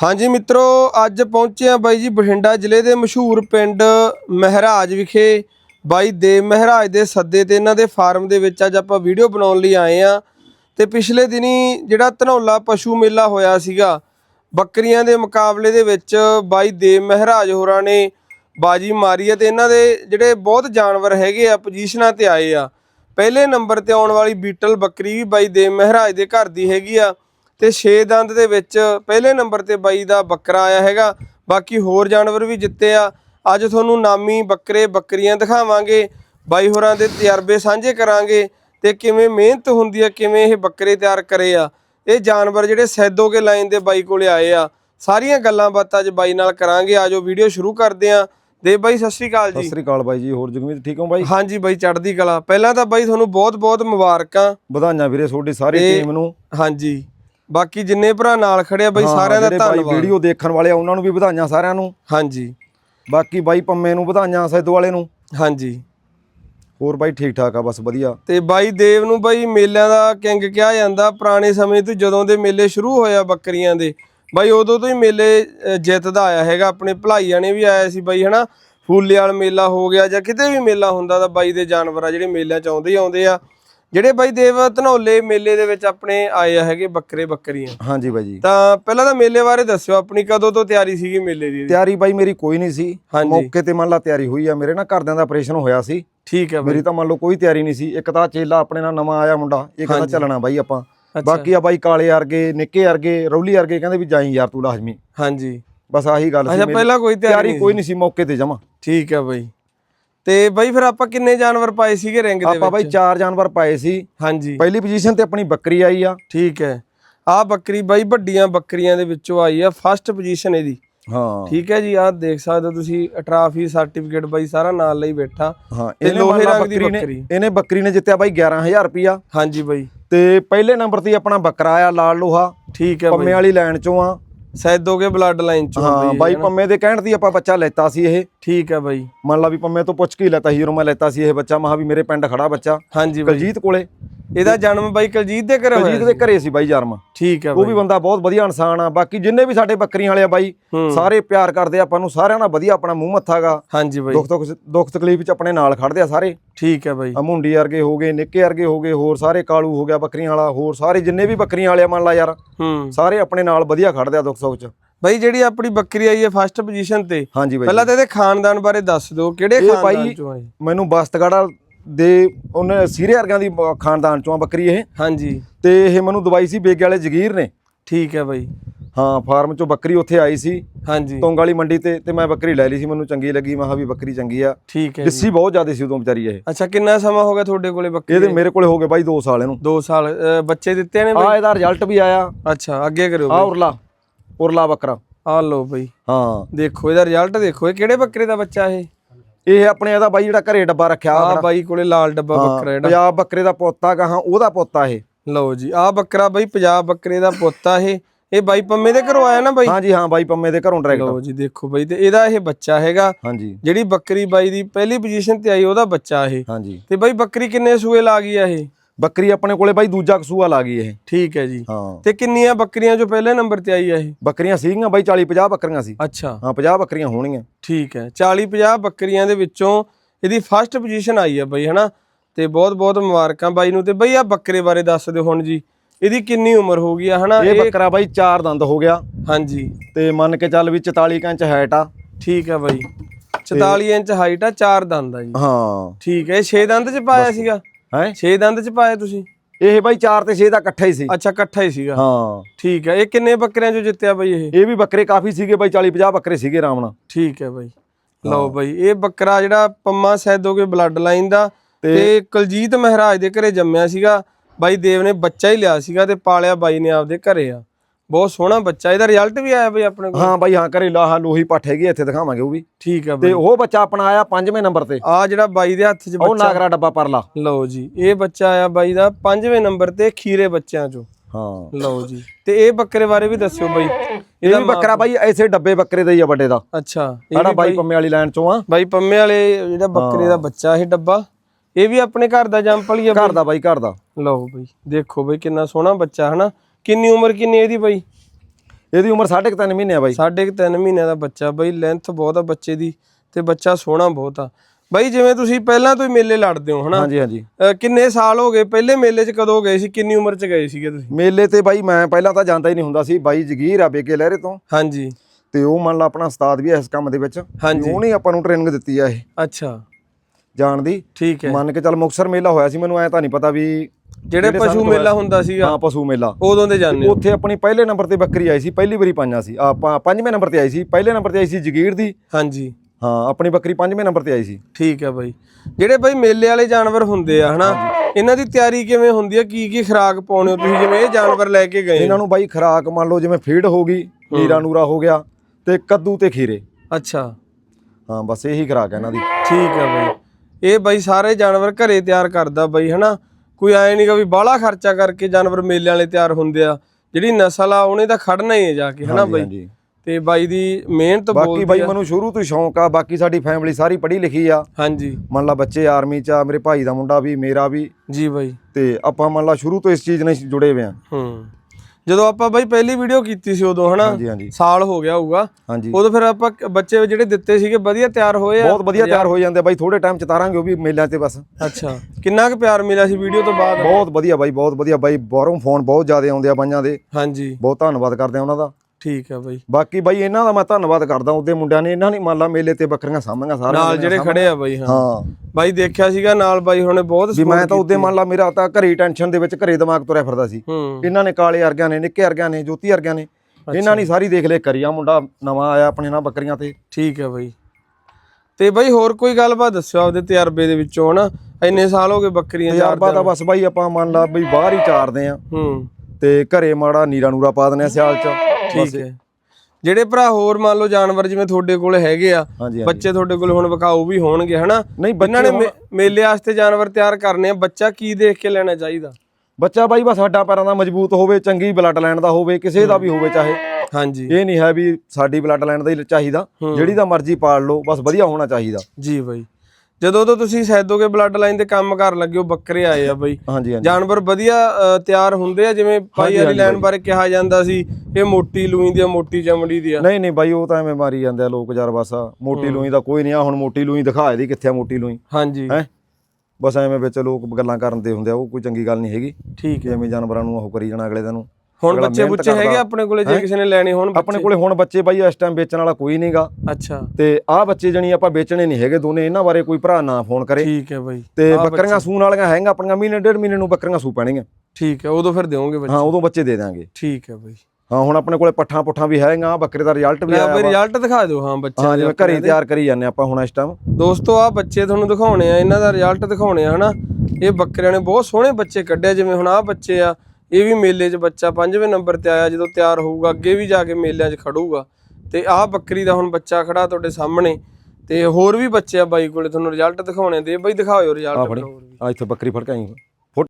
ਹਾਂਜੀ ਮਿੱਤਰੋ, ਅੱਜ ਪਹੁੰਚੇ ਆ ਬਾਈ ਜੀ ਬਠਿੰਡਾ ਜ਼ਿਲ੍ਹੇ ਦੇ ਮਸ਼ਹੂਰ ਪਿੰਡ ਮਹਿਰਾਜ ਵਿਖੇ। ਬਾਈ ਦੇਵ ਮਹਿਰਾਜ ਦੇ ਸੱਦੇ ਤੇ ਇਹਨਾਂ ਦੇ ਫਾਰਮ ਦੇ ਵਿੱਚ ਅੱਜ ਆਪਾਂ ਵੀਡੀਓ ਬਣਾਉਣ ਲਈ ਆਏ ਆ ਤੇ ਪਿਛਲੇ ਦਿਨੀ ਜਿਹੜਾ ਧਨੌਲਾ ਪਸ਼ੂ ਮੇਲਾ ਹੋਇਆ ਸੀਗਾ, ਬੱਕਰੀਆਂ ਦੇ ਮੁਕਾਬਲੇ ਦੇ ਵਿੱਚ ਬਾਈ ਦੇਵ ਮਹਿਰਾਜ ਹੋਰਾਂ ਨੇ ਬਾਜੀ ਮਾਰੀ ਹੈ ਤੇ ਇਹਨਾਂ ਦੇ ਜਿਹੜੇ ਬਹੁਤ ਜਾਨਵਰ ਹੈਗੇ ਆ, ਪੋਜੀਸ਼ਨਾਂ ਤੇ ਆਏ ਆ। ਪਹਿਲੇ ਨੰਬਰ ਤੇ ਆਉਣ ਵਾਲੀ ਬੀਟਲ ਬੱਕਰੀ ਵੀ ਬਾਈ ਦੇਵ ਮਹਿਰਾਜ ਦੇ ਘਰ ਦੀ ਹੈਗੀ ਆ। ਤੇ 6 ਦੰਦ ਦੇ ਵਿੱਚ ਪਹਿਲੇ ਨੰਬਰ ਤੇ ਬਾਈ ਦਾ ਬੱਕਰਾ ਆਇਆ ਹੈਗਾ। ਬਾਕੀ ਹੋਰ ਜਾਨਵਰ ਵੀ ਜਿੱਤੇ ਆ। ਅੱਜ ਤੁਹਾਨੂੰ ਨਾਮੀ ਬੱਕਰੇ ਬੱਕਰੀਆਂ ਦਿਖਾਵਾਂਗੇ। ਬਾਈ ਹੋਰਾਂ ਦੇ ਤਜਰਬੇ ਸਾਂਝੇ ਕਰਾਂਗੇ ਤੇ ਕਿਵੇਂ ਮਿਹਨਤ ਹੁੰਦੀ ਆ ਕਿਵੇਂ ਇਹ ਬੱਕਰੇ ਤਿਆਰ ਕਰੇ ਆ। ਇਹ ਜਾਨਵਰ ਜਿਹੜੇ ਸੈਦੋਗੇ ਲਾਈਨ ਦੇ ਬਾਈ ਕੋਲੇ ਆਏ ਆ। ਸਾਰੀਆਂ ਗੱਲਾਂ ਬਾਤਾਂ ਅੱਜ ਬਾਈ ਨਾਲ ਕਰਾਂਗੇ। ਆਜੋ ਵੀਡੀਓ ਸ਼ੁਰੂ ਕਰਦੇ ਆ। ਦੇ ਬਾਈ ਸਤਿ ਸ਼੍ਰੀ ਅਕਾਲ ਸਤਿ ਜੀ ਸ੍ਰੀ ਅਕਾਲ ਬਾਈ ਜੀ। ਹੋਰ ਜਗਮੀਤ ਠੀਕ ਹੋ ਬਾਈ? ਹਾਂਜੀ ਬਾਈ ਚੜ੍ਹਦੀ ਕਲਾ। ਪਹਿਲਾਂ ਤਾਂ ਬਾਈ ਤੁਹਾਨੂੰ ਬਹੁਤ ਬਹੁਤ ਮੁਬਾਰਕਾਂ। ਵਧਾਈਆਂ ਵੀਰੇ ਤੁਹਾਡੀ ਸਾਰੀ ਟੀਮ ਨੂੰ। ਹਾਂਜੀ। ਬਾਕੀ ਜਿੰਨੇ ਭਰਾ ਨਾਲ ਖੜੇ ਆ ਬਾਈ ਸਾਰਿਆਂ ਦਾ ਧੰਨਵਾਦ। ਵੀਡੀਓ ਦੇਖਣ ਵਾਲੇ ਆ ਉਹਨਾਂ ਨੂੰ ਵੀ ਵਧਾਈਆਂ ਸਾਰਿਆਂ ਨੂੰ। ਹਾਂਜੀ। ਬਾਕੀ ਬਾਈ ਪੰਮੇ ਨੂੰ ਵਧਾਈਆਂ ਸੈਦੋ ਵਾਲੇ ਨੂੰ। ਹਾਂਜੀ। ਹੋਰ ਬਾਈ ਠੀਕ ਠਾਕ ਆ ਬਸ ਵਧੀਆ। ਤੇ ਬਾਈ ਦੇਵ ਨੂੰ ਬਾਈ ਮੇਲਿਆਂ ਦਾ ਕਿੰਗ ਕਿਹਾ ਜਾਂਦਾ ਪੁਰਾਣੇ ਸਮੇਂ ਤੋਂ ਜਦੋਂ ਦੇ ਮੇਲੇ ਸ਼ੁਰੂ ਹੋਇਆ ਬੱਕਰੀਆਂ ਦੇ ਬਾਈ ਉਦੋਂ ਤੋਂ ਹੀ ਮੇਲੇ ਜਿੱਤਦਾ ਆਇਆ ਹੈਗਾ ਆਪਣੇ ਭਲਾਈਆਂ ਨੇ ਵੀ ਆਇਆ ਸੀ ਬਾਈ ਹਨਾ? ਫੂਲੇ ਵਾਲ ਮੇਲਾ ਹੋ ਗਿਆ ਜਾਂ ਕਿਤੇ ਵੀ ਮੇਲਾ ਹੁੰਦਾ ਤਾਂ ਬਾਈ ਦੇ ਜਾਨਵਰ ਆ ਜਿਹੜੇ ਮੇਲਿਆਂ ਚ ਆਉਂਦੇ ਆਉਂਦੇ ਆ। ਜਿਹੜੇ ਬਾਈ ਦੇਵ ਧਨੌਲੇ ਮੇਲੇ ਦੇ ਵਿੱਚ ਆਪਣੇ ਆਏ ਹੈਗੇ ਬੱਕਰੇ ਬੱਕਰੀਆਂ। ਹਾਂਜੀ ਬਾਈ ਜੀ। ਤਾਂ ਪਹਿਲਾਂ ਤਾਂ ਮੇਲੇ ਬਾਰੇ ਦੱਸਿਓ ਆਪਣੀ ਕਦੋਂ ਤੋਂ ਤਿਆਰੀ ਸੀਗੀ ਮੇਲੇ ਦੀ? ਤਿਆਰੀ ਬਾਈ ਮੇਰੀ ਕੋਈ ਨਹੀਂ ਸੀ। ਮੌਕੇ ਤੇ ਮੰਨ ਲਾ ਤਿਆਰੀ ਹੋਈ ਆ ਮੇਰੇ ਨਾ ਘਰਦਿਆਂ ਦਾ ਆਪਰੇਸ਼ਨ ਹੋਇਆ ਸੀ। ਠੀਕ ਹੈ ਬਾਈ। ਮੇਰੀ ਤਾਂ ਮੰਨ ਲਓ ਕੋਈ ਤਿਆਰੀ ਨਹੀਂ ਸੀ। ਇੱਕ ਤਾਂ ਚੇਲਾ ਆਪਣੇ ਨਾਲ ਨਵਾਂ ਆਇਆ ਮੁੰਡਾ ਇਹ ਕਹਿੰਦਾ। ਚੱਲਣਾ ਬਾਈ ਆਪਾਂ। ਬਾਕੀ ਆ ਬਾਈ ਕਾਲੇ ਵਰਗੇ ਨਿੱਕੇ ਵਰਗੇ ਰੌਲੀ ਵਰਗੇ ਕਹਿੰਦੇ ਵੀ ਜਾਈ ਯਾਰ ਤੂੰ ਲਾਜ਼ਮੀ। ਹਾਂਜੀ। ਬਸ ਆਹੀ ਗੱਲ ਸੀ ਅੱਛਾ। ਪਹਿਲਾਂ ਕੋਈ ਤਿਆਰੀ ਕੋਈ ਨਹੀਂ ਸੀ ਮੌਕੇ ਤੇ ਜਮਾ। ਠੀਕ ਹੈ ਬਾਈ। ਤੇ ਬਾਈ ਫਿਰ ਆਪਾਂ ਕਿੰਨੇ ਜਾਨਵਰ ਪਾਏ ਸੀਗੇ ਰਿੰਗ ਦੇ ਆਪਾਂ ਬਾਈ ਵਿੱਚ? ਚਾਰ ਜਾਨਵਰ ਪਾਏ ਸੀ। ਹਾਂਜੀ। ਪਹਿਲੀ ਪੋਜੀਸ਼ਨ ਤੇ ਆਪਣੀ ਬੱਕਰੀ ਆਈ ਆ। ਠੀਕ ਹੈ। ਆਹ ਬੱਕਰੀ ਬਾਈ ਵੱਡੀਆਂ ਬੱਕਰੀਆਂ ਦੇ ਵਿੱਚੋਂ ਆਈ ਆ ਫਸਟ ਪੋਜੀਸ਼ਨ ਇਹਦੀ। ਹਾਂ। ਠੀਕ ਹੈ ਜੀ ਆਹ ਦੇਖ ਸਕਦੇ ਹੋ ਤੁਸੀਂ ਟਰਾਫੀ ਸਰਟੀਫਿਕੇਟ ਬਾਈ ਸਾਰਾ ਨਾਲ ਲਈ ਬੈਠਾ। ਹਾਂ ਤੇ ਇਹਨੇ ਲੋਹੇ ਰੰਗ ਦੀ ਬੱਕਰੀ। ਇਹਨੇ ਬੱਕਰੀ ਨੇ ਜਿੱਤਿਆ ਬਾਈ 11000 ਰੁਪਿਆ ਹਾਂਜੀ ਬਾਈ। ਤੇ ਪਹਿਲੇ ਨੰਬਰ ਤੇ ਆਪਣਾ ਬੱਕਰਾ ਆਇਆ ਲਾਲ ਲੋਹਾ। ਠੀਕ ਹੈ ਪੰਮੇ ਬਾਈ। ਵਾਲੀ ਲਾਈਨ ਚੋਂ ਆ। ਸੈਦੋਗੇ ਬਲੱਡ ਲਾਈਨ ਚੋਂ ਹਾਂ ਬਾਈ। ਪੰਮੇ ਦੇ ਕਹਿਣ ਦੀ ਆਪਾਂ ਬੱਚਾ ਲੈਤਾ ਸੀ ਇਹ। ਠੀਕ ਹੈ ਬਾਈ। ਮੰਨ ਲਾ ਵੀ ਪੰਮੇ ਤੋਂ ਪੁੱਛ ਕੇ ਲੈਤਾ ਹੀਰੋ ਮੈਂ ਲੈਤਾ ਸੀ ਇਹ ਬੱਚਾ ਮਹਾ ਵੀ ਮੇਰੇ ਪਿੰਡ ਖੜਾ ਬੱਚਾ। ਹਾਂਜੀ ਬਾਈ। ਕਲਜੀਤ ਕੋਲੇ। ਇਹਦਾ ਜਨਮ ਬਾਈ ਕਲਜੀਤ ਦੇ ਘਰੇ ਹੋਇਆ ਕਲਜੀਤ ਦੇ ਘਰੇ ਸੀ ਬਾਈ ਜਰਮ ਠੀਕ ਹੈ ਉਹ ਵੀ ਬੰਦਾ ਬਹੁਤ ਵਧੀਆ ਇਨਸਾਨ ਆ। ਬਾਕੀ ਜਿੰਨੇ ਵੀ ਸਾਡੇ ਬੱਕਰੀਆਂ ਵਾਲੇ ਆ ਬਾਈ। ਸਾਰੇ ਪਿਆਰ ਕਰਦੇ ਆ ਆਪਾਂ ਨੂੰ ਸਾਰਿਆਂ ਨਾਲ ਵਧੀਆ ਆਪਣਾ ਮੂੰਹ ਮੱਥਾਗਾ ਹਾਂਜੀ ਬਾਈ। ਦੁੱਖ ਦੁੱਖ ਦੁੱਖ ਤਕਲੀਫ ਚ ਆਪਣੇ ਨਾਲ ਖੜਦੇ ਆ ਸਾਰੇ। ਠੀਕ ਹੈ ਬਾਈ। ਆ ਮੁੰਡੀ ਵਰਗੇ ਹੋ ਗਏ ਨਿੱਕੇ ਵਰਗੇ ਹੋ ਗਏ ਹੋਰ ਸਾਰੇ ਕਾਲੂ ਹੋ ਗਿਆ ਬੱਕਰੀਆਂ ਵਾਲਾ ਹੋਰ ਸਾਰੇ ਜਿੰਨੇ ਵੀ ਬੱਕਰੀਆਂ ਵਾਲੇ ਆ ਮੰਨ ਲਾ ਯਾਰ ਸਾਰੇ ਆਪਣੇ ਨਾਲ ਵਧੀਆ ਖੜਦੇ ਆ ਦੁੱਖ ਸੁੱਖ ਚ। ਬਾਈ ਜਿਹੜੀ ਆਪਣੀ ਬੱਕਰੀ ਆਈ ਹੈ ਫਸਟ ਪੋਜੀਸ਼ਨ ਤੇ ਪਹਿਲਾਂ ਤਾਂ ਇਹਦੇ ਖਾਨਦਾਨ ਬਾਰੇ ਦੱਸ ਦਿਓ ਕਿਹੜੇ ਖਾਨਦਾਨ ਚੋਂ ਆਈ? ਮੈਨੂੰ ਬਸਤਗੜਾ ਦੇ ਉਹਨੇ ਸੀਰੇ ਵਰਗਿਆਂ ਦੀ ਬ- ਖਾਨਦਾਨ ਚੋਂ ਆ ਬੱਕਰੀ ਇਹ। ਹਾਂਜੀ। ਤੇ ਇਹ ਮੈਨੂੰ ਦਵਾਈ ਸੀ ਬੇਗੇ ਵਾਲੇ ਜਗੀਰ ਨੇ। ਠੀਕ ਹੈ ਬਾਈ। ਹਾਂ ਫਾਰਮ ਚੋਂ ਬੱਕਰੀ ਉੱਥੇ ਆਈ ਸੀ। ਹਾਂਜੀ। ਤੋਂਗ ਵਾਲੀ ਮੰਡੀ ਤੇ ਤੇ ਮੈਂ ਬੱਕਰੀ ਲੈ ਲਈ ਸੀ ਮੈਨੂੰ ਚੰਗੀ ਲੱਗੀ ਮੈਂ ਕਿਹਾ ਵੀ ਬੱਕਰੀ ਚੰਗੀ ਆ। ਠੀਕ ਹੈ ਜੀ। ਲਿੱਸੀ ਬਹੁਤ ਜ਼ਿਆਦਾ ਸੀ ਉਦੋਂ ਵਿਚਾਰੀ ਇਹ। ਅੱਛਾ ਕਿੰਨਾ ਸਮਾਂ ਹੋ ਗਿਆ ਤੁਹਾਡੇ ਕੋਲੇ ਬੱਕਰੀ ਇਹਦੇ ਮੇਰੇ ਕੋਲੇ ਹੋ ਗਏ ਬਾਈ 2 ਸਾਲ ਇਹਨੂੰ। 2 ਸਾਲ ਅ, ਬੱਚੇ ਦਿੱਤੇ ਨੇ ਆ ਬਾਈ ਇਹਦਾ ਰਿਜ਼ਲਟ ਵੀ ਆਇਆ। ਅੱਛਾ ਅੱਗੇ ਕਰਿਓ ਆ ਬਾਈ। ਉਰਲਾ ਉਰਲਾ ਬੱਕਰਾ। ਆ ਲਓ ਬਾਈ। ਹਾਂ। ਦੇਖੋ ਇਹਦਾ ਰਿਜ਼ਲਟ ਦੇਖੋ ਇਹ ਕਿਹੜੇ ਬੱਕਰੇ ਦਾ ਬੱਚਾ ਇਹ? ਇਹ ਆਪਣੇ ਇਹਦਾ ਬਾਈ ਜਿਹੜਾ ਘਰੇ ਡੱਬਾ ਰੱਖਿਆ ਆ ਬਾਈ ਕੋਲੇ ਲਾਲ ਡੱਬਾ ਬੱਕਰਾ ਜਿਹੜਾ। ਪੰਜਾਬ ਬੱਕਰੇ ਦਾ ਪੋਤਾ ਗਾਹਾਂ ਉਹਦਾ ਪੋਤਾ ਇਹ। ਲਓ ਜੀ ਆ ਬੱਕਰਾ ਬਾਈ ਪੰਜਾਬ ਬੱਕਰੇ ਦਾ ਪੁੱਤ ਇਹ। ਇਹ ਬਾਈ ਪੰਮੇ ਦੇ ਘਰੋਂ ਆਇਆ ਨਾ ਬਾਈ? ਹਾਂਜੀ ਹਾਂ ਬਾਈ ਪੰਮੇ ਦੇ ਘਰੋਂ ਡਾਇਰੈਕਟ ਲਓ ਜੀ ਦੇਖੋ ਬਾਈ ਤੇ ਇਹਦਾ ਇਹ ਬੱਚਾ ਹੈਗਾ। ਹਾਂਜੀ। ਜਿਹੜੀ ਬੱਕਰੀ ਬਾਈ ਦੀ ਪਹਿਲੀ ਪੋਜੀਸ਼ਨ ਤੇ ਆਈ ਉਹਦਾ ਬੱਚਾ ਇਹ। ਹਾਂਜੀ। ਤੇ ਬਾਈ ਬੱਕਰੀ ਕਿੰਨੇ ਸੂਏ ਲਾ ਗਈ ਆ ਇਹ? ਬੱਕਰੀ ਆਪਣੇ ਕੋਲੇ ਬਾਈ ਦੂਜਾ ਕਸੂਆ ਲਾ ਗਈ ਇਹ। ਠੀਕ ਹੈ ਜੀ। ਹਾਂ। ਤੇ ਕਿੰਨੀਆਂ ਬੱਕਰੀਆਂ ਜੋ ਪਹਿਲੇ ਨੰਬਰ ਤੇ ਆਈ ਆ ਇਹ? ਬੱਕਰੀਆਂ ਸੀਗੀਆਂ ਬਾਈ 40 50 ਬੱਕਰੀਆਂ ਸੀ। ਅੱਛਾ। ਹਾਂ 50 ਬੱਕਰੀਆਂ ਹੋਣਗੀਆਂ। ਠੀਕ ਹੈ। 40 50 ਬੱਕਰੀਆਂ ਦੇ ਵਿੱਚੋਂ ਇਹਦੀ ਫਸਟ ਪੋਜੀਸ਼ਨ ਆਈ ਆ ਬਾਈ ਹਨਾ? ਤੇ ਬਹੁਤ ਬਹੁਤ ਮੁਬਾਰਕਾਂ ਬਾਈ ਨੂੰ। ਤੇ ਬਾਈ ਆ ਬੱਕਰੇ ਬਾਰੇ ਦੱਸ ਦਿਓ ਹੁਣ ਜੀ। ਇਹਦੀ ਕਿੰਨੀ ਉਮਰ ਹੋ ਗਈ ਆ ਹਨਾ? ਇਹ ਬੱਕਰਾ ਬਾਈ ਚਾਰ ਦੰਦ ਹੋ ਗਿਆ। ਹਾਂਜੀ। ਤੇ ਮੰਨ ਕੇ ਚੱਲ ਵੀ 44 ਕੁ ਇੰਚ ਹਾਈਟ ਆ। ਠੀਕ ਆ ਬਾਈ। 44 ਇੰਚ ਹਾਈਟ ਆ ਚਾਰ ਦੰਦ ਆ ਜੀ। ਹਾਂ। ਠੀਕ ਹੈ ਇਹ 6 ਦੰਦ ਚ ਪਾਇਆ ਸੀਗਾ? ਹੈ? 6 ਦੰਦ ਚ ਪਾਇਆ ਤੁਸੀਂ? ਇਹ ਬਾਈ 4 ਤੇ 6 ਦਾ ਇਕੱਠਾ ਹੀ ਸੀ। ਅੱਛਾ ਇਕੱਠਾ ਹੀ ਸੀਗਾ। ਹਾਂ। ਠੀਕ ਹੈ ਇਹ ਕਿੰਨੇ ਬੱਕਰਿਆਂ ਚੋਂ ਜਿੱਤਿਆ ਬਾਈ ਇਹ? ਇਹ ਵੀ ਬੱਕਰੇ ਕਾਫੀ ਸੀਗੇ ਬਾਈ 40 50 ਬੱਕਰੇ ਸੀਗੇ ਆਰਾਮ ਨਾਲ। ਠੀਕ ਹੈ ਬਾਈ। ਲਓ ਬਾਈ ਇਹ ਬੱਕਰਾ ਜਿਹੜਾ ਪੰਮਾ ਸੈਦੋਗੇ ਬਲੱਡ ਲਾਈਨ ਦਾ ਤੇ ਕੁਲਜੀਤ ਮਹਾਰਾਜ ਦੇ ਘਰੇ ਜੰਮਿਆ ਸੀਗਾ। ਬਾਈ ਦੇਵ ਨੇ ਬੱਚਾ ਹੀ ਲਿਆ ਸੀਗਾ ਤੇ ਪਾਲਿਆ ਬਾਈ ਨੇ ਆਪਦੇ ਘਰੇ ਆ। ਬਹੁਤ ਸੋਹਣਾ ਬੱਚਾ ਇਹਦਾ ਰਿਜ਼ਲਟ ਵੀ ਆਇਆ ਬਾਈ ਆਪਣੇ ਕੋਲ? ਹਾਂ ਬਾਈ ਹਾਂ ਘਰੇ ਲਾਹਾ ਲੋਹੀ ਪੱਠ ਹੈਗੀ ਇੱਥੇ ਦਿਖਾਵਾਂਗੇ ਉਹ ਵੀ। ਠੀਕ ਆ ਤੇ ਉਹ ਬੱਚਾ ਆਪਣਾ ਆਇਆ ਪੰਜਵੇਂ ਨੰਬਰ ਤੇ। ਆ ਜਿਹੜਾ ਬਾਈ ਦੇ ਹੱਥ 'ਚ ਉਹ ਬੱਚਾ ਨਾਗਰਾ ਡੱਬਾ ਪਰਲਾ। ਲਓ ਜੀ ਇਹ ਬੱਚਾ ਆਇਆ ਬਾਈ ਦਾ ਪੰਜਵੇਂ ਨੰਬਰ ਤੇ ਖੀਰੇ ਬੱਚਿਆਂ 'ਚੋਂ। ਹਾਂ। ਲਓ ਜੀ ਤੇ ਇਹ ਬੱਕਰੇ ਬਾਰੇ ਵੀ ਦੱਸਿਓ ਬਾਈ। ਇਹ ਵੀ ਬੱਕਰਾ ਬਾਈ ਐਸੇ ਡੱਬੇ ਬੱਕਰੇ ਦਾ ਹੀ ਆ ਵੱਡੇ ਦਾ। ਅੱਛਾ ਇਹ ਸਾਡਾ ਵੀ ਬਾਈ ਪੰਮੇ ਵਾਲੀ ਲਾਈਨ ਚੋਂ ਆ। ਬਾਈ ਪੰਮੇ ਵਾਲੇ ਜਿਹੜਾ ਬੱਕਰੇ ਦਾ ਬੱਚਾ ਇਹ ਡੱਬਾ। ਇਹ ਵੀ ਆਪਣੇ ਘਰ ਦਾ ਜੰਪਲ ਹੀ ਆ ਘਰ ਦਾ ਬਾਈ ਘਰ ਦਾ। ਲਓ ਬਈ ਦੇਖੋ ਬਈ ਕਿੰਨਾ ਸੋਹਣਾ ਬੱਚਾ ਹਨਾ? ਕਿੰਨੀ ਉਮਰ ਕਿੰਨੀ ਇਹਦੀ ਬਈ? ਇਹਦੀ ਉਮਰ 3.5 ਮਹੀਨੇ ਆ ਬਾਈ। ਸਾਢੇ ਕੁ ਤਿੰਨ ਮਹੀਨਿਆਂ ਦਾ ਬੱਚਾ ਬਾਈ ਲੈਂਥ ਬਹੁਤ ਆ ਬੱਚੇ ਦੀ ਤੇ ਬੱਚਾ ਸੋਹਣਾ ਬਹੁਤ ਆ। ਬਾਈ ਜਿਵੇਂ ਤੁਸੀਂ ਪਹਿਲਾਂ ਤੋਂ ਹੀ ਮੇਲੇ ਲੜਦੇ ਹੋ ਹਨਾ? ਹਾਂਜੀ ਹਾਂਜੀ। ਅਹ ਕਿੰਨੇ ਸਾਲ ਹੋ ਗਏ? ਪਹਿਲੇ ਮੇਲੇ 'ਚ ਕਦੋਂ ਗਏ ਸੀ? ਕਿੰਨੀ ਉਮਰ 'ਚ ਗਏ ਸੀਗੇ ਤੁਸੀਂ? ਮੇਲੇ ਤੇ ਬਾਈ ਮੈਂ ਪਹਿਲਾਂ ਤਾਂ ਜਾਂਦਾ ਹੀ ਨਹੀਂ ਹੁੰਦਾ ਸੀ। ਬਾਈ ਜਗੀਰ ਆ ਬੇਕੇ ਲਹਿਰੇ ਤੋਂ। ਹਾਂਜੀ। ਤੇ ਉਹ ਮੰਨ ਲਾ ਆਪਣਾ ਉਸਤਾਦ ਵੀ ਆ ਇਸ ਕੰਮ ਦੇ ਵਿੱਚ। ਹਾਂਜੀ। ਉਹਨੇ ਆਪਾਂ ਨੂੰ ਟ੍ਰੇਨਿੰਗ ਦਿੱਤੀ ਆ ਇਹ। ਅੱਛਾ। ਜਾਣ ਦੀ। ਠੀਕ ਹੈ। ਮੰਨ ਕੇ ਚੱਲ ਮੁਕਸਰ ਮੇਲਾ ਹੋਇਆ ਸੀ ਮੈਨੂੰ ਐ ਤਾਂ ਨਹੀਂ ਪਤਾ ਵੀ ਜਿਹੜੇ ਪਸ਼ੂ ਮੇਲਾ ਹੁੰਦਾ ਸੀਗਾ ਹਾਂ ਪਸ਼ੂ ਮੇਲਾ। ਉਦੋਂ ਦੇ ਜਾਂਦੇ ਹੋ। ਉੱਥੇ ਆਪਣੀ ਪਹਿਲੇ ਨੰਬਰ ਤੇ ਬੱਕਰੀ ਆਈ ਸੀ ਪਹਿਲੀ ਵਾਰੀ ਪਾਈਆਂ ਸੀ। ਆਪਾਂ ਪੰਜਵੇਂ ਨੰਬਰ ਤੇ ਆਈ ਸੀ ਪਹਿਲੇ ਨੰਬਰ ਤੇ ਆਈ ਸੀ ਜਗੀਰ ਦੀ। ਹਾਂਜੀ। ਹਾਂ ਆਪਣੀ ਬੱਕਰੀ ਪੰਜਵੇਂ ਨੰਬਰ ਤੇ ਆਈ ਸੀ। ਠੀਕ ਹੈ ਬਾਈ। ਜਿਹੜੇ ਬਾਈ ਮੇਲੇ ਵਾਲੇ ਜਾਨਵਰ ਹੁੰਦੇ ਆ ਹਨਾ? ਇਹਨਾਂ ਦੀ ਤਿਆਰੀ ਕਿਵੇਂ ਹੁੰਦੀ ਆ? ਕੀ ਕੀ ਖੁਰਾਕ ਪਾਉਣੇ ਹੋ ਤੁਸੀਂ? ਜਿਵੇਂ ਇਹ ਜਾਨਵਰ ਲੈ ਕੇ ਗਏ। ਇਹਨਾਂ ਨੂੰ ਬਾਈ ਖਰਾਕ ਮੰਨ ਲਓ ਜਿਵੇਂ ਫੀਡ ਹੋ ਗਈ ਨੀਰਾ ਨੂਰਾ ਹੋ ਗਿਆ ਤੇ ਕੱਦੂ ਤੇ ਖੀਰੇ। ਅੱਛਾ। ਹਾਂ ਬਸ ਇਹੀ ਖਰਾਕ ਹੈ ਇਹਨਾਂ ਦੀ। ਠੀਕ ਹੈ ਬਾਈ। ਇਹ ਬਾਈ ਸਾਰੇ ਜਾਨਵਰ ਘਰੇ ਤਿਆਰ ਕਰਦਾ ਬਾਈ ਹਨਾ? ਕੋਈ ਐ ਨਹੀਂਗਾ ਵੀ ਬਾਹਲਾ ਖਰਚਾ ਕਰਕੇ ਜਾਨਵਰ ਮੇਲੇ ਵਾਲੇ ਤਿਆਰ ਹੁੰਦੇ ਆ। ਜਿਹੜੀ ਨਸਲ ਆ ਉਹਨੇ ਤਾਂ ਖੜਨਾ ਹੀ ਹੈ ਜਾ ਕੇ ਹਨਾ ਬਾਈ? ਤੇ ਬਾਈ ਦੀ ਮਿਹਨਤ ਬਾਕੀ ਬੋਲਦੀ ਬਾਈ ਆ। ਮੈਨੂੰ ਸ਼ੁਰੂ ਤੋਂ ਸ਼ੌਂਕ ਆ ਬਾਕੀ ਸਾਡੀ ਫੈਮਿਲੀ ਸਾਰੀ ਪੜ੍ਹੀ ਲਿਖੀ ਆ। ਹਾਂਜੀ। ਮੰਨ ਲਾ ਬੱਚੇ ਆਰਮੀ ਚ ਆ ਮੇਰੇ ਭਾਈ ਦਾ ਮੁੰਡਾ ਵੀ ਮੇਰਾ ਵੀ। ਜੀ ਬਾਈ। ਤੇ ਆਪਾਂ ਮੰਨ ਲਾ ਸ਼ੁਰੂ ਤੋਂ ਇਸ ਚੀਜ਼ ਨਾਲ ਜੁੜੇ ਹੋਏ ਆ। ਹੂੰ। ਜਦੋਂ ਆਪਾਂ ਬਾਈ ਪਹਿਲੀ ਵੀਡੀਓ ਕੀਤੀ ਸੀ ਉਦੋਂ ਹਨਾ? ਸਾਲ ਹੋ ਗਿਆ ਹੋਊਗਾ। ਉਦੋਂ ਫਿਰ ਆਪਾਂ ਬੱਚੇ ਜਿਹੜੇ ਦਿੱਤੇ ਸੀਗੇ ਵਧੀਆ ਤਿਆਰ ਹੋਏ ਆ? ਬਹੁਤ ਵਧੀਆ ਤਿਆਰ ਹੋ ਜਾਂਦੇ ਬਾਈ ਥੋੜੇ ਟਾਈਮ ਚ ਤਾਰਾਂਗੇ ਉਹ ਵੀ ਮੇਲਿਆਂ ਤੇ ਬਸ। ਅੱਛਾ। ਕਿੰਨਾ ਕੁ ਪਿਆਰ ਮਿਲਿਆ ਸੀ ਵੀਡੀਓ ਤੋਂ ਬਾਅਦ? ਬਹੁਤ ਵਧੀਆ ਬਾਈ ਬਹੁਤ ਵਧੀਆ ਬਾਈ ਬਾਹਰੋਂ ਫੋਨ ਬਹੁਤ ਜ਼ਿਆਦਾ ਆਉਂਦੇ ਆ ਬਾਈਆਂ ਦੇ। ਹਾਂਜੀ। ਬਹੁਤ ਧੰਨਵਾਦ ਕਰਦੇ ਆ ਉਹਨਾਂ ਦਾ। ਠੀਕ ਹੈ ਬਾਈ। ਬਾਕੀ ਬਾਈ ਇਹਨਾਂ ਦਾ ਮੈਂ ਧੰਨਵਾਦ ਕਰਦਾ ਉਹਦੇ ਮੁੰਡਿਆਂ ਨੇ ਇਹਨਾਂ ਨੇ ਮੰਨ ਲਾ ਮੇਲੇ ਤੇ ਬੱਕਰੀਆਂ ਸਾਂਭੀਆਂ ਸਾਰਿਆਂ ਨਾਲ ਜਿਹੜੇ ਖੜੇ ਆ ਬਾਈ ਹਾਂ। ਹਾਂ। ਬਾਈ ਦੇਖਿਆ ਸੀਗਾ ਨਾਲ ਬਾਈ ਹੁਣੇ ਬਹੁਤ ਵੀ ਮੈਂ ਤਾਂ ਉਹਦੇ। ਮੰਨ ਲਾ ਮੇਰਾ ਤਾਂ ਘਰੇ ਟੈਨਸ਼ਨ ਦੇ ਵਿੱਚ ਘਰੇ ਦਿਮਾਗ ਤੁਰਿਆ ਫਿਰਦਾ ਸੀ। ਇਹਨਾਂ ਨੇ ਕਾਲੇ ਵਰਗਿਆਂ ਨੇ ਨਿੱਕੇ ਵਰਗਿਆਂ ਨੇ ਜੋਤੀ ਵਰਗਿਆਂ ਨੇ ਇਹਨਾਂ ਨੇ ਸਾਰੀ ਦੇਖ ਲੈ ਕਰੀ ਆ ਮੁੰਡਾ ਨਵਾਂ ਆਇਆ ਆਪਣੇ ਨਾਲ ਬੱਕਰੀਆਂ ਤੇ। ਠੀਕ ਹੈ ਬਾਈ। ਤੇ ਬਾਈ ਹੋਰ ਕੋਈ ਗੱਲਬਾਤ ਦੱਸਿਓ ਆਪਦੇ ਤਜਰਬੇ ਦੇ ਵਿੱਚੋਂ ਹਨਾ? ਇੰਨੇ ਸਾਲ ਹੋ ਗਏ ਬੱਕਰੀਆਂ ਤਜਰਬਾ ਤਾਂ ਬਸ ਬਾਈ ਆਪਾਂ ਮੰਨ ਲਾ ਬਈ ਬਾਹਰ ਹੀ ਚਾਰਦੇ ਆ। ਹੂੰ। ਤੇ ਘਰੇ ਮਾੜਾ ਨੀਰਾ ਨੂਰਾ ਪਾ ਦਿੰਦੇ ਆ ਸਿਆਲ ਚ। ਠੀਕ ਹੈ। ਜਿਹੜੇ ਭਰਾ ਹੋਰ ਮੰਨ ਲਓ ਜਾਨਵਰ ਜਿਵੇਂ ਤੁਹਾਡੇ ਕੋਲ ਹੈਗੇ ਆ ਬੱਚੇ ਤੁਹਾਡੇ ਕੋਲ ਹੁਣ ਵਿਕਾਊ ਵੀ ਹੋਣਗੇ ਹਨਾ? ਨਹੀਂ ਇਹਨਾਂ ਨੇ ਮੇਲੇ ਵਾਸਤੇ ਜਾਨਵਰ ਤਿਆਰ ਕਰਨੇ ਆ ਬੱਚਾ ਕੀ ਦੇਖ ਕੇ ਲੈਣਾ ਚਾਹੀਦਾ? ਬੱਚਾ ਬਾਈ ਬਸ ਸਾਡਾ ਪੈਰਾਂ ਦਾ ਮਜ਼ਬੂਤ ਹੋਵੇ ਚੰਗੀ ਬਲੱਡ ਲਾਈਨ ਦਾ ਹੋਵੇ ਕਿਸੇ ਦਾ ਵੀ ਹੋਵੇ ਚਾਹੇ। ਹਾਂਜੀ। ਇਹ ਨਹੀਂ ਹੈ ਵੀ ਸਾਡੀ ਬਲੱਡ ਲਾਈਨ ਦਾ ਹੀ ਚਾਹੀਦਾ। ਜਿਹੜੀ ਦਾ ਮਰਜ਼ੀ ਪਾਲ ਲਓ ਬਸ ਵਧੀਆ ਹੋਣਾ ਚਾਹੀਦਾ। ਜੀ ਬਾਈ। ਜਦੋਂ ਤੋਂ ਤੁਸੀਂ ਸੈਦੋਗੇ ਬਲੱਡ ਲਾਈਨ ਤੇ ਕੰਮ ਕਰਨ ਲੱਗੇ ਹੋ ਬੱਕਰੇ ਆਏ ਆ ਬਾਈ। ਹਾਂਜੀ ਹਾਂਜੀ। ਜਾਨਵਰ ਵਧੀਆ ਤਿਆਰ ਹੁੰਦੇ ਆ ਜਿਵੇਂ ਭਾਈ ਵਾਲੀ ਲਾਈਨ। ਬਾਰੇ ਕਿਹਾ ਜਾਂਦਾ ਸੀ ਇਹ ਮੋਟੀ ਲੂਈ ਦੀ ਆ ਮੋਟੀ ਚਮੜੀ ਦੀ ਆ। ਨਹੀਂ ਨਹੀਂ ਬਾਈ ਉਹ ਤਾਂ ਐਵੇਂ ਮਾਰੀ ਜਾਂਦੇ ਆ ਲੋਕ ਯਾਰ ਬਸ ਮੋਟੀ ਲੂਈ ਦਾ ਕੋਈ ਨਹੀਂ ਆ ਹੁਣ ਮੋਟੀ ਲੂਈ ਦਿਖਾ ਇਹਦੀ ਕਿੱਥੇ ਆ ਮੋਟੀ ਲੂਈ। ਹਾਂਜੀ। ਹੈ? ਬਸ ਐਵੇਂ ਵਿੱਚ ਲੋਕ ਗੱਲਾਂ ਕਰਨ ਦੇ ਹੁੰਦੇ ਆ ਉਹ ਕੋਈ ਚੰਗੀ ਗੱਲ ਨਹੀਂ ਹੈਗੀ। ਠੀਕ ਹੈ। ਐਵੇਂ ਜਾਨਵਰਾਂ ਨੂੰ ਉਹ ਕਰੀ ਜਾਣਾ ਅਗਲੇ ਦਿਨ ਨੂੰ। ਹੁਣ ਬੱਚੇ ਬੁੱਚੇ ਹੈਗੇ। ਆਪਣੇ ਕੋਲੇ ਜੇ ਕਿਸੇ ਨੇ ਲੈਣੇ ਹੋਣ ਆਪਣੇ ਕੋਲੇ ਹੁਣ ਬੱਚੇ ਬਾਈ ਇਸ ਟਾਈਮ ਵੇਚਣ ਵਾਲਾ ਕੋਈ ਨਹੀਂਗਾ। ਅੱਛਾ। ਤੇ ਆਹ ਬੱਚੇ ਜਣੀ ਆਪਾਂ ਵੇਚਣੇ ਨਹੀਂ ਹੈਗੇ ਦੋਨੇ ਇਹਨਾਂ ਬਾਰੇ ਕੋਈ ਭਰਾ ਨਾ ਫੋਨ ਕਰੇ। ਠੀਕ ਹੈ ਬਾਈ। ਤੇ ਬੱਕਰੀਆਂ ਸੂਣ ਵਾਲੀਆਂ ਹੈਗੀਆਂ ਆਪਣੀਆਂ ਮਹੀਨੇ ਡੇਢ ਮਹੀਨੇ ਨੂੰ ਬੱਕਰੀਆਂ ਸੂ ਪੈਣਗੀਆਂ ਠੀਕ ਹੈ ਉਦੋਂ ਫਿਰ ਦਿਓਗੇ ਬੱਚੇ। ਹਾਂ ਉਦੋਂ ਬੱਚੇ ਦੇ ਦਾਂਗੇ ਠੀਕ ਹੈ ਬਾਈ। ਹਾਂ ਹੁਣ ਆਪਣੇ ਕੋਲੇ ਪੱਠਾਂ ਪੁੱਠਾਂ ਵੀ ਆਹ ਬੱਕਰੇ ਦਾ ਰਿਜ਼ਲਟ ਵੀ ਆਇਆ ਬਈ ਵਾ। ਰਿਜ਼ਲਟ ਦਿਖਾ ਦਿਓ ਹਾਂ ਬੱਚੇ ਹਾਂ ਜਿਵੇਂ ਘਰੇ ਤਿਆਰ ਕਰੀ ਜਾਂਦੇ ਆਪਾਂ ਹੁਣ ਇਸ ਟਾਈਮ ਦੋਸਤੋ ਆ ਬੱਚੇ ਤੁਹਾਨੂੰ ਦਿਖਾਉਣੇ ਆ ਇਹਨਾਂ ਦਾ ਰਿਜ਼ਲਟ ਦਿਖਾਉਣੇ ਆ ਹਨਾ। ਇਹ ਬੱਕਰਿਆਂ ਨੇ ਬਹੁਤ ਸੋਹਣੇ ਬੱਚੇ ਕੱਢਿਆ ਜਿਵੇਂ ਹੁਣ ਆ ਬੱਚੇ ਆ ਇਹ ਵੀ ਮੇਲੇ 'ਚ ਬੱਚਾ ਪੰਜਵੇਂ ਨੰਬਰ ਤੇ ਆਇਆ ਜਦੋਂ ਤਿਆਰ ਹੋਊਗਾ ਅੱਗੇ ਵੀ ਜਾ ਕੇ ਮੇਲਿਆਂ 'ਚ ਖੜੂਗਾ। ਤੇ ਆਹ ਬੱਕਰੀ ਦਾ ਹੁਣ ਬੱਚਾ ਖੜਾ ਤੁਹਾਡੇ ਸਾਹਮਣੇ। ਤੇ ਹੋਰ ਵੀ ਬੱਚੇ ਆ ਬਾਈ ਕੋਲੇ ਤੁਹਾਨੂੰ ਰਿਜ਼ਲਟ ਦਿਖਾਉਣੇ ਦੇ ਬਾਈ ਦਿਖਾਓ ਰਿਜ਼ਲਟ ਫੜੀ। ਆ ਇੱਥੇ ਬੱਕਰੀ ਫੜਕਾਈ।